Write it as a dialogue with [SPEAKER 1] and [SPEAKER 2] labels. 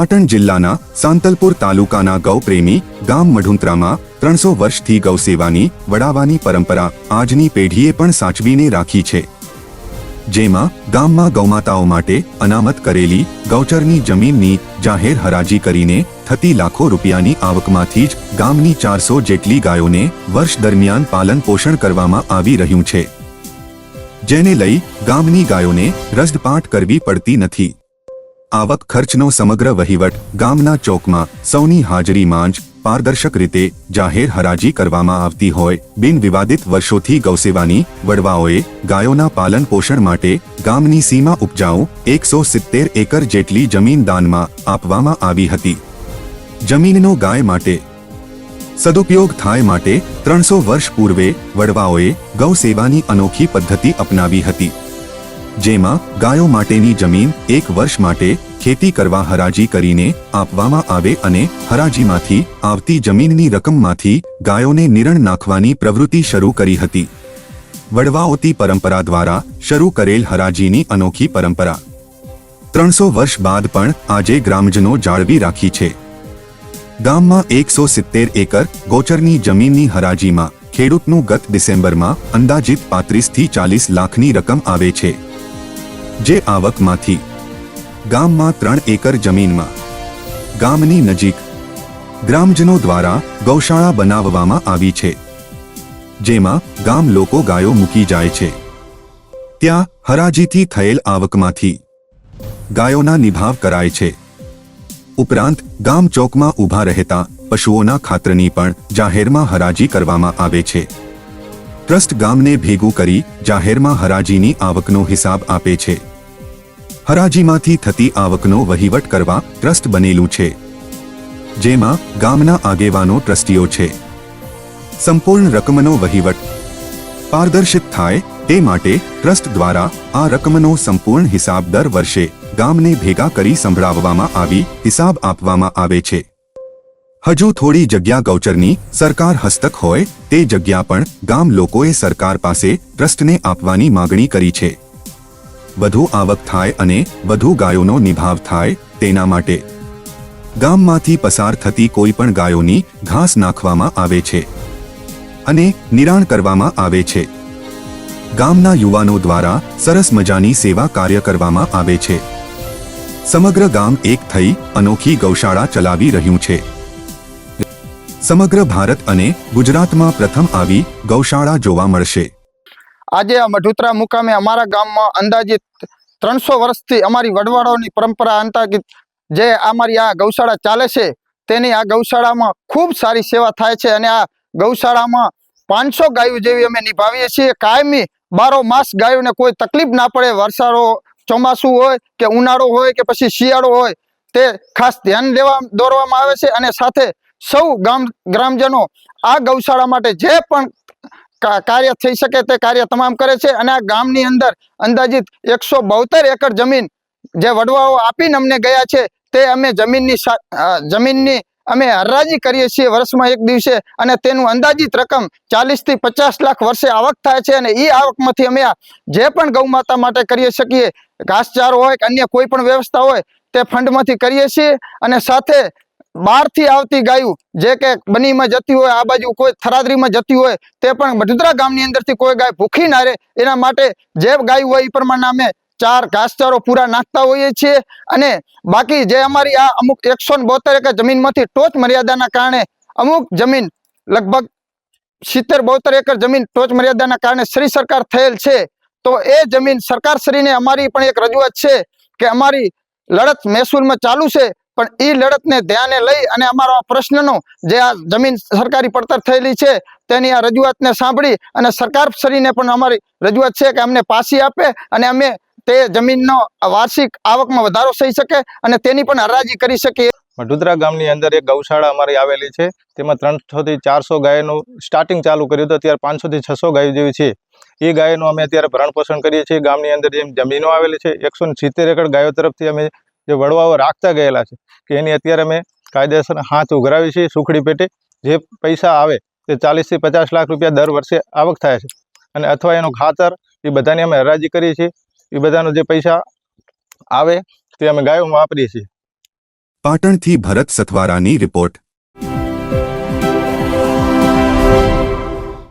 [SPEAKER 1] પાટણ જિલ્લાના સાંતલપુર તાલુકાના ગૌપ્રેમી ગામ મઢુંત્રામાં ત્રણસો વર્ષથી ગૌસેવાની વડાવાની પરંપરા આજની પેઢીએ પણ સાચવીને રાખી છે. જેમાં ગામમાં ગૌમાતાઓ માટે અનામત કરેલી ગૌચરની જમીનની જાહેર હરાજી કરીને થતી લાખો રૂપિયાની આવકમાંથી જ ગામની ચારસો જેટલી ગાયોને વર્ષ દરમિયાન પાલન પોષણ કરવામાં આવી રહ્યું છે. જેને લઈ ગામની ગાયોને રજપાટ કરવી પડતી નથી. આવક ખર્ચનો સમગ્ર વહીવટ ગામના ચોકમાં સૌની હાજરીમાં જ પારદર્શક રીતે જાહેર હરાજી કરવામાં આવતી હોય, બિન વિવાદિત વર્ષોથી ગૌસેવાની વડવાઓએ ગાયોના પાલન પોષણ માટે ગામની સીમા ઉપજાઉ એકસો સિત્તેર એકર જેટલી જમીન દાનમાં આપવામાં આવી હતી. જમીનનો ગાય માટે સદુપયોગ થાય માટે ત્રણસો વર્ષ પૂર્વે વડવાઓએ ગૌ સેવાની અનોખી પદ્ધતિ અપનાવી હતી. જેમાં ગાયો માટેની જમીન એક વર્ષ માટે ખેતી કરવા હરાજી કરીને આપવામાં આવે અને હરાજીમાંથી આવતી જમીનની રકમમાંથી ગાયોને નિરણ નાખવાની પ્રવૃત્તિ શરૂ કરી હતી. વડવાઓતી પરંપરા દ્વારા શરૂ કરેલ હરાજીની અનોખી પરંપરા. ત્રણસો વર્ષ બાદ પણ આજે ગ્રામજનો જાળવી રાખી છે. ગામમાં એકસો સિત્તેર એકર ગોચરની જમીનની હરાજીમાં ખેડૂતનું ગત ડિસેમ્બરમાં અંદાજિત પાંત્રીસથી ચાલીસ લાખની રકમ આવે છે. જે આવકમાંથી ગામમાં ત્રણ એકર જમીનમાં ગામની નજીક ગ્રામજનો દ્વારા ગૌશાળા બનાવવામાં આવી છે, જેમાં ગામ લોકો ગાયો મૂકી જાય છે. ત્યાં હરાજીથી થયેલ આવકમાંથી ગાયોના નિભાવ કરાય છે. ઉપરાંત ગામ ચોકમાં ઊભા રહેતા પશુઓના ખાતરની પણ જાહેરમાં હરાજી કરવામાં આવે છે. ટ્રસ્ટ ગામને ભેગું કરી જાહેરમાં હરાજીની આવકનો હિસાબ આપે છે. હરાજીમાંથી થતી આવકનો વહીવટ કરવા ટ્રસ્ટ બનેલું છે. જેમાં ગામના આગેવાનો ટ્રસ્ટીઓ છે. સંપૂર્ણ રકમનો વહીવટ પારદર્શિત થાય તે માટે ટ્રસ્ટ દ્વારા આ રકમનો સંપૂર્ણ હિસાબ દર વર્ષે ગામને ભેગા કરી સંભળાવવામાં આવી હિસાબ આપવામાં આવે છે. હજુ થોડી જગ્યા ગૌચરની સરકાર હસ્તક હોય તે જગ્યા પણ ગામ લોકોએ સરકાર પાસે ટ્રસ્ટને આપવાની માગણી કરી છે. વધુ આવક થાય અને વધુ ગાયોનો નિભાવ થાય તેના માટે. ગામમાંથી પસાર થતી કોઈ પણ ગાયોની ઘાસ નાખવામાં આવે છે અને નિરાણ કરવામાં આવે છે. ગામના યુવાનો દ્વારા સરસ મજાની સેવા કાર્ય કરવામાં આવે છે. સમગ્ર ગામ એક થઈ અનોખી ગૌશાળા ચલાવી રહ્યું છે. સમગ્ર ભારત અને ગુજરાતમાં પ્રથમ આવી ગૌશાળા જોવા મળશે.
[SPEAKER 2] આજે આ મઢુતરા મુકામે અમારા ગામમાં અંદાજિત ત્રણસો વર્ષથી અમારી વડવાળોની પરંપરા અંતર્ગત જે અમારી આ ગૌશાળા ચાલે છે, તેની આ ગૌશાળામાં ખૂબ સારી સેવા થાય છે અને આ ગૌશાળામાં પાંચસો ગાયો જેવી અમે નિભાવીએ છીએ. કાયમી બારો માસ ગાયોને કોઈ તકલીફ ના પડે, વરસાદો ચોમાસું હોય કે ઉનાળો હોય કે પછી શિયાળો હોય, તે ખાસ ધ્યાન દેવા દોરવામાં આવે છે અને સાથે સૌ ગામ ગ્રામજનો આ ગૌશાળા માટે જે પણ કાર્ય થઈ શકે તે કાર્ય તમામ કરે છે અને આ ગામની અંદર અંદાજિત એકસો એકર જમીન જે વડવાઓ આપીને અમને ગયા છે તે અમે જમીનની જમીનની અમે હરરાજી કરીએ છીએ વર્ષમાં એક દિવસે અને તેનું અંદાજિત રકમ ચાલીસથી પચાસ લાખ વર્ષે આવક થાય છે અને એ આવકમાંથી અમે જે પણ ગૌમાતા માટે કરી શકીએ, ઘાસચારો હોય કે અન્ય કોઈ પણ વ્યવસ્થા હોય તે ફંડમાંથી કરીએ છીએ અને સાથે બહારથી આવતી ગાયું જે કે બનીમાં જતી હોય, આ બાજુ કોઈ થરાદરીમાં જતી હોય, તે પણ મઢુદરા ગામની અંદરથી કોઈ ગાય ભૂખી ના રહે. એના માટે જે ગાયું હોય એ પ્રમાણે અમે ચાર ઘાસચારો પૂરા નાખતા હોઈએ છીએ અને બાકી જે અમારી આ અમુક એકસો બોતેર એકર જમીનમાંથી ટોચ મર્યાદાના કારણે અમુક જમીન લગભગ સિત્તેર બોતેર એકર જમીન ટોચ મર્યાદાના કારણે શ્રી સરકાર થયેલ છે, તો એ જમીન સરકાર શ્રીને અમારી પણ એક રજૂઆત છે કે અમારી લડત મહેસૂલમાં ચાલુ છે. પણ એ લડતને ધ્યાને લઈ અને અમારો આ પ્રશ્નનો જે આ જમીન સરકારી પડતર થયેલી છે, તેની આ રજૂઆતને સાંભળી અને સરકાર પણ અમારી રજૂઆત છે કે અમને પાછી આપે અને અમે તે જમીનનો વાર્ષિક આવકમાં વધારો થઈ શકે અને તેની પણ હરાજી કરી શકીએ.
[SPEAKER 3] મઢુદરા ગામની અંદર એક ગૌશાળા અમારી આવેલી છે, તેમાં ત્રણસોથી ચારસો ગાયનું સ્ટાર્ટિંગ ચાલુ કર્યું હતું, અત્યારે પાંચસો થી છસો ગાયો જેવી છે. એ ગાયનું અમે અત્યારે ભરણ પોષણ કરીએ છીએ. ગામની અંદર જેમ જમીનો આવેલી છે, એકસો સિત્તેર એકર ગાયો તરફથી અમે જે વડવાઓ રાખતા ગયેલા છે, કે એની અત્યારે અમે કાયદેસર હાથ ઉઘરાવી છીએ, સુખડી પેટે જે પૈસા આવે તે ચાલીસથી પચાસ લાખ રૂપિયા દર વર્ષે આવક થાય છે. અને અથવા એનું ખાતર, એ બધાની અમે હરાજી કરીએ છીએ. એ બધાનો જે પૈસા આવે તે અમે ગાયોમાં વાપરીએ છીએ.
[SPEAKER 1] પાટણથી ભરત સથવારાની રિપોર્ટ.